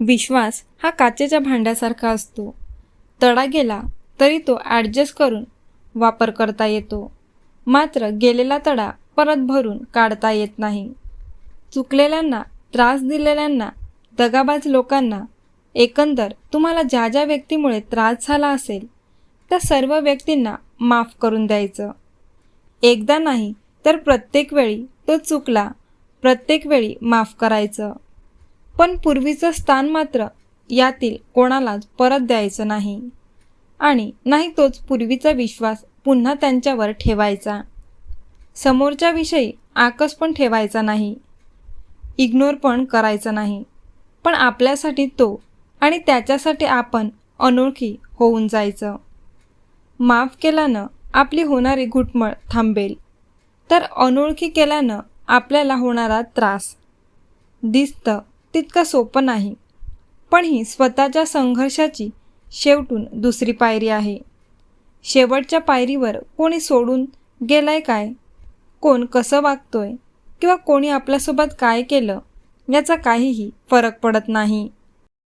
विश्वास हा काचेच्या भांड्यासारखा असतो. तडा गेला तरी तो ॲडजस्ट करून वापर करता येतो. मात्र गेलेला तडा परत भरून काढता येत नाही. चुकलेल्यांना त्रास दिलेल्यांना दगाबाज लोकांना एकंदर तुम्हाला ज्या ज्या व्यक्तीमुळे त्रास झाला असेल त्या सर्व व्यक्तींना माफ करून द्यायचं. एकदा नाही तर प्रत्येक वेळी तो चुकला प्रत्येक वेळी माफ करायचं. पण पूर्वीचं स्थान मात्र यातील कोणालाच परत द्यायचं नाही. आणि नाही तोच पूर्वीचा विश्वास पुन्हा त्यांच्यावर ठेवायचा. समोरच्या विषयी आकस पण ठेवायचा नाही. इग्नोर पण करायचा नाही. पण आपल्यासाठी तो आणि त्याच्यासाठी आपण अनोळखी होऊन जायचं. माफ केल्यानं आपली होणारी घुटमळ थांबेल. तर अनोळखी केल्यानं आपल्याला होणारा त्रास. दिसतं तितकं सोपं नाही. पण ही स्वतःच्या संघर्षाची शेवटून दुसरी पायरी आहे. शेवटच्या पायरीवर कोणी सोडून गेलाय काय? कोण कसं वागतोय? किंवा कोणी आपल्यासोबत काय केलं? याचा काहीही फरक पडत नाही.